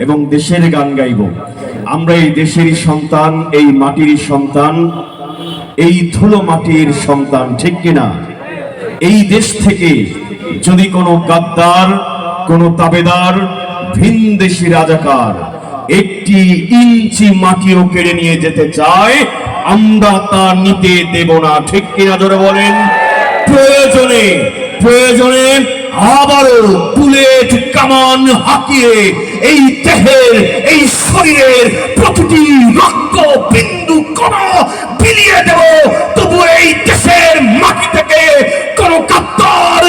এবং দেশের গান গাইব। আমরা এই দেশেরই সন্তান, এই মাটির সন্তান, এই ধুলো মাটির সন্তান, ঠিক কিনা? এই দেশ থেকে যদি কোনো গাদ্দার, কোনো তাবেদার ভিনদেশি রাজাকার একটি ইঞ্চি মাটিও কেড়ে নিয়ে যেতে চায়, আমরা তা নিতে দেব না, ঠিক কিনা ধরে বলেন? প্রয়োজনে প্রয়োজনে বুলেট কামান হাঁকিয়ে এই দেহের, এই শরীরের প্রতিটি রক্ত বিন্দু কোন বিলিয়ে দেব। তবু এই দেশের মাটি থেকে কোন কাপ্তার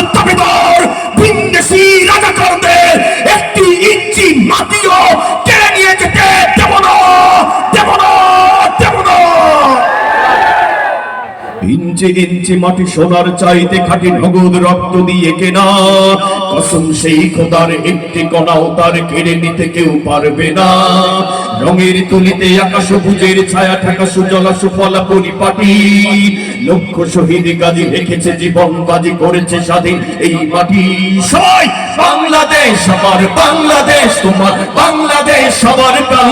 ইঞ্চি ইঞ্চি মাটি সোনার চাইতে খাটি নগদ রক্ত দিয়ে কেনা। কসম সেই খোদার একটি কণাও তার কেড়ে নিতে কেউ পারবে না। রঙের তুলিতে আকাশ বুঝের ছায়া থাকা সুজলা সুফলা পরিপাটি। লক্ষ শহীদ গাজী রেখেছে জীবন, বাজি করেছে স্বাধীন এই মাটি। সবাই বাংলাদেশ আমার, বাংলাদেশ তোমার, বাংলাদেশ সবার প্রাণ।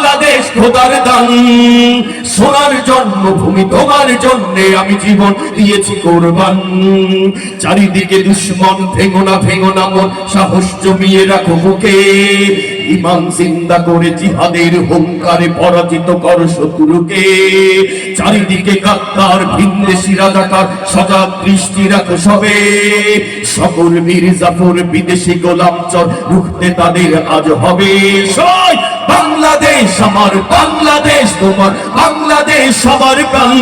বাংলাদেশ খোদার দান। সোনার জন্মভূমি তোমার জন্য আমি জীবন দিয়েছি কোরবান। চারিদিকে দুশ্মন ভেঙো না মন, সাহস জমিয়ে রাখো বুকে। ইমান জিন্দা করে জিহাদের হুঙ্কারে পরাজিত কর শত্রুকে। চারিদিকে গাদ্দার ভিনদেশি রাজাকার সজাগ দৃষ্টি রাখো সবে। সকল মীর জাফর বিদেশি গোলাম চর, রুখতে তাদের আজ হবে। সই বাংলাদেশ আমার বাংলাদেশ তোমার সবার প্রাণ।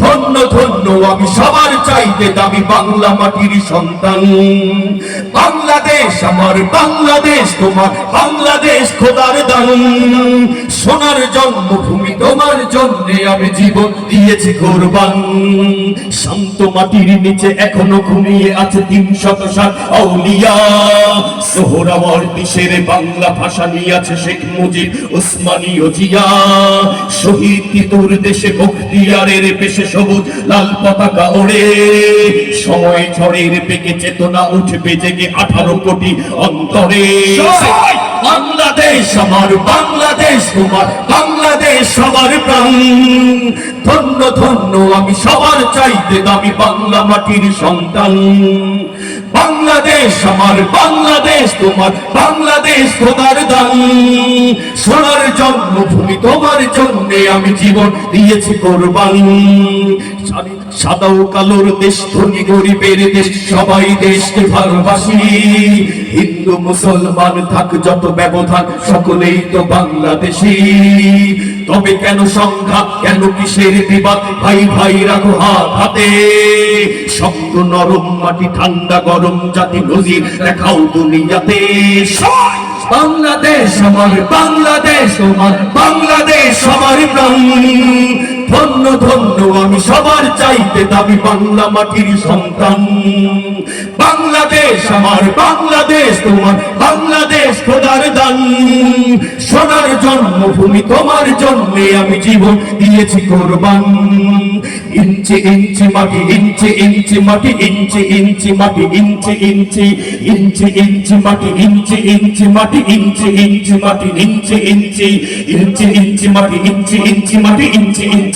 ধন্য ধন্য, আমি সবার চাইতে দামি বাংলা মাটির সন্তান। বাংলাদেশ আমার, বাংলাদেশ তোমার, বাংলাদেশ খোদার দান। সোনার জন্মভূমি তোমার জন্য আমি জীবন দিয়েছি কোরবান। শান্ত মাটির নিচে এখনও ঘুমিয়ে আছে তিন শত ষাট আউলিয়া সোহরাওয়ার দেশের বাংলা ভাষা নিয়ে আছে শেখ মুজিব, ওসমানী ও জিয়া। শহীদ তিতুর দেশে বখতিয়ারের পেশে সবুজ লাল পতাকা ওড়ে। সময় ঝড়ের পেকে চেতনা উঠবে জেগে আঠারো কোটি অন্তরে। বাংলাদেশ আমার বাংলাদেশ তোমার বাংলাদেশ সবার প্রাণ। ধন্য ধন্য আমি সবার চাইতে দামি বাংলা মাটির সন্তান। বাংলাদেশ আমার বাংলাদেশ তোমার দান জন্মভূমি তোমার আমি জীবন দিয়েছি সাদা ও কালোর দেশ, ধনী গরিবের দেশ, সবাই দেশকে ভালোবাসি। হিন্দু, মুসলমান, থাক, যত ব্যবধান, সকলেই তো বাংলাদেশি। তবে কেন সংঘাত, কেন কিসের বিবাদ? ভাই ভাই, রাখো হাত হাতে। শক্ত নরম, মাটি ঠান্ডা, গরম জাতি নজির দেখাও দুনিয়াতে। সবাই বাংলাদেশ আমার বাংলাদেশ তোমার বাংলাদেশ আমার প্রাণ ধন্য ধন্য, আমি সবার চাইতে দাবি বাংলা মাটির সন্তান। বাংলাদেশ আমার, বাংলাদেশ তোমার, বাংলাদেশ খোদার দান। সোনার জন্মভূমি তোমার জন্যে আমি জীবন দিয়েছি কোরবান। ইঞ্চি ইঞ্চি মাটি, ইঞ্চি ইঞ্চি মাটি, ইঞ্চি ইঞ্চি মাটি, ইঞ্চি ইঞ্চি ইঞ্চি ইঞ্চি মাটি, ইঞ্চি ইঞ্চি মাটি, ইঞ্চি ইঞ্চি মাটি, ইঞ্চি ইঞ্চি ইঞ্চি ইঞ্চি মাটি, ইঞ্চি ইঞ্চি মাটি, ইঞ্চি ইঞ্চি